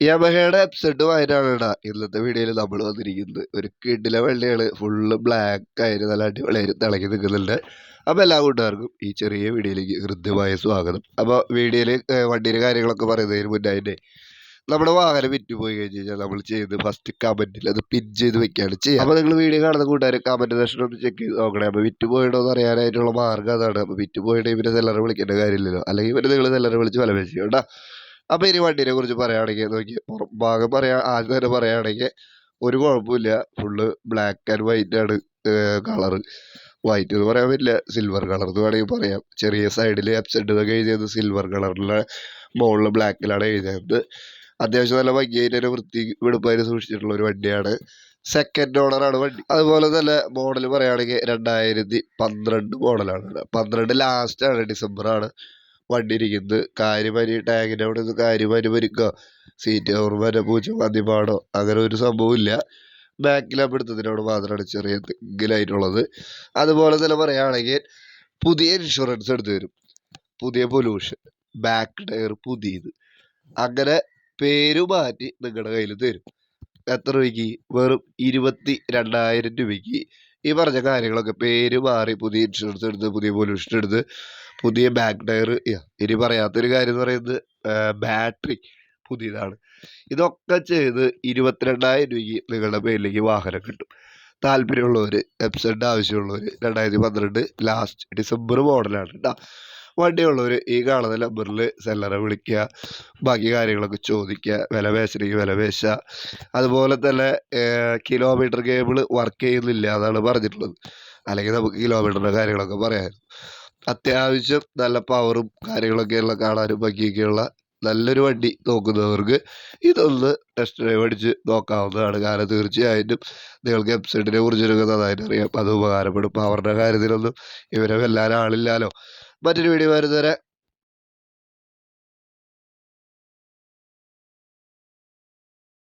യമഹയുടെ എപ്സെഡുമായിട്ടാണ് വയനാടാ ഇന്നത്തെ വീഡിയോയിൽ നമ്മൾ വന്നിരിക്കുന്നത് ഒരു കിഡിലെ വണ്ടിയാണ് ഫുള്ള് ബ്ലാക്ക് ആയിട്ട് നല്ല അടിപൊളിയായിട്ട് തിളങ്ങി നിൽക്കുന്നുണ്ട് അപ്പോൾ എല്ലാ കൂട്ടുകാർക്കും ഈ ചെറിയ വീഡിയോയിലേക്ക് ഹൃദ്യമായ സ്വാഗതം. അപ്പോൾ വീഡിയോയിൽ വണ്ടിയുടെ കാര്യങ്ങളൊക്കെ പറയുന്നതിന് മുന്നേ അതിന്റെ നമ്മുടെ വാഹനം വിറ്റ് പോയി കഴിഞ്ഞ് കഴിഞ്ഞാൽ നമ്മൾ ചെയ്യുന്നത് ഫസ്റ്റ് കമന്റിൽ അത് പിൻ ചെയ്ത് വെക്കുകയാണ് ചെയ്യുക. അപ്പോൾ നിങ്ങൾ വീഡിയോ കാണുന്ന കൂട്ടുകാർ കമന്റ് സെഷൻ ഒന്ന് ചെക്ക് ചെയ്ത് നോക്കണേ. അപ്പോൾ വിറ്റ് പോയിടോ എന്ന് അറിയാനായിട്ടുള്ള മാർഗം അതാണ്. അപ്പോൾ വിറ്റ് പോയിട്ട് ഇവരെ സെല്ലറെ വിളിക്കേണ്ട കാര്യമില്ലല്ലോ. അല്ലെങ്കിൽ ഇവർ നിങ്ങൾ സെല്ലറെ വിളിച്ച് വില വെച്ചു കേട്ടോ. അപ്പോൾ ഇനി വണ്ടീനെ കുറിച്ച് പറയുകയാണെങ്കിൽ നോക്കി ഭാഗം പറയാ ആദ്യം തന്നെ പറയുകയാണെങ്കിൽ ഒരു കുഴപ്പമില്ല ഫുള്ള് ബ്ലാക്ക് ആൻഡ് വൈറ്റ് ആണ് കളറ് വൈറ്റ് എന്ന് പറയാൻ പറ്റില്ല സിൽവർ കളർ എന്ന് വേണമെങ്കിൽ പറയാം. ചെറിയ സൈഡിൽ എപ്സെഡ് ഇതൊക്കെ എഴുതിയത് സിൽവർ കളറിലെ മുകളിൽ ബ്ലാക്കിലാണ് എഴുതിയത്. അത്യാവശ്യം നല്ല ഭംഗിയായിട്ട് തന്നെ വൃത്തി വെടുപ്പായിട്ട് സൂക്ഷിച്ചിട്ടുള്ള ഒരു വണ്ടിയാണ്. സെക്കൻഡ് ഓണറാണ് വണ്ടി. അതുപോലെ തന്നെ മോഡൽ പറയുകയാണെങ്കിൽ രണ്ടായിരത്തി പന്ത്രണ്ട് മോഡലാണ് പന്ത്രണ്ട് ലാസ്റ്റാണ് ഡിസംബറാണ് വണ്ടി ഇരിക്കുന്നത് കാര്യമാരി ടാങ്കിന്റെ അവിടെ നിന്ന് കാര്യമാരി പരിക്കോ സീറ്റ് കവർ വരെ പൂച്ച മതിപാടോ അങ്ങനെ ഒരു സംഭവമില്ല. ബാക്കിലാണ് എടുത്തതിനോട് മാത്രമാണ് ചെറിയ എന്തെങ്കിലായിട്ടുള്ളത് അതുപോലെ തന്നെ പറയുകയാണെങ്കിൽ പുതിയ ഇൻഷുറൻസ് എടുത്തു തരും. പുതിയ പൊല്യൂഷൻ ബാക്ക് ടയർ പുതിയത്. അങ്ങനെ പേര് മാറ്റി നിങ്ങളുടെ കയ്യിൽ തരും. എത്ര രൂപയ്ക്ക്? വെറും ഇരുപത്തി രണ്ടായിരം രൂപയ്ക്ക്. ഈ പറഞ്ഞ കാര്യങ്ങളൊക്കെ പേര് മാറി പുതിയ ഇൻഷുറൻസ് എടുത്ത് പുതിയ പൊല്യൂഷൻ എടുത്ത് പുതിയ ബാക്ക് ടയർ ഇനി പറയാത്തൊരു കാര്യം എന്ന് പറയുന്നത് ബാറ്ററി പുതിയതാണ്. ഇതൊക്കെ ചെയ്ത് ഇരുപത്തിരണ്ടായിരം രൂപയ്ക്ക് നിങ്ങളുടെ പേരിലേക്ക് വാഹനം കിട്ടും. താല്പര്യമുള്ളവർ എപ്സെഡ് ആവശ്യമുള്ളവർ രണ്ടായിരത്തി പന്ത്രണ്ട് ലാസ്റ്റ് ഡിസംബർ മോഡലാണ് കേട്ടോ വണ്ടിയുള്ളവർ ഈ കാണുന്ന നമ്പറിൽ സെല്ലറെ വിളിക്കുക ബാക്കി കാര്യങ്ങളൊക്കെ ചോദിക്കുക വില പേശണമെങ്കിൽ വില പേശ അതുപോലെ തന്നെ കിലോമീറ്റർ കേബിൾ വർക്ക് ചെയ്യുന്നില്ല എന്നാണ് പറഞ്ഞിട്ടുള്ളത്. അല്ലെങ്കിൽ നമുക്ക് കിലോമീറ്ററിന്റെ കാര്യങ്ങളൊക്കെ പറയാമായിരുന്നു. അത്യാവശ്യം നല്ല പവറും കാര്യങ്ങളൊക്കെയുള്ള കാണാനും ഭംഗിയൊക്കെയുള്ള നല്ലൊരു വണ്ടി നോക്കുന്നവർക്ക് ഇതൊന്ന് ടെസ്റ്റ് ഡ്രൈവ് അടിച്ച് നോക്കാവുന്നതാണ്. കാരണം തീർച്ചയായിട്ടും നിങ്ങൾക്ക് വെബ്സൈറ്റിനെ കുറിച്ചൊക്കെ നന്നായിട്ട് അറിയാം അത് ഉപകാരപ്പെടും. പവറിന്റെ കാര്യത്തിലൊന്നും ഇവരെ വെല്ലാൻ ആളില്ലാലോ. മറ്റൊരു വീഡിയോ വരുന്നവരെ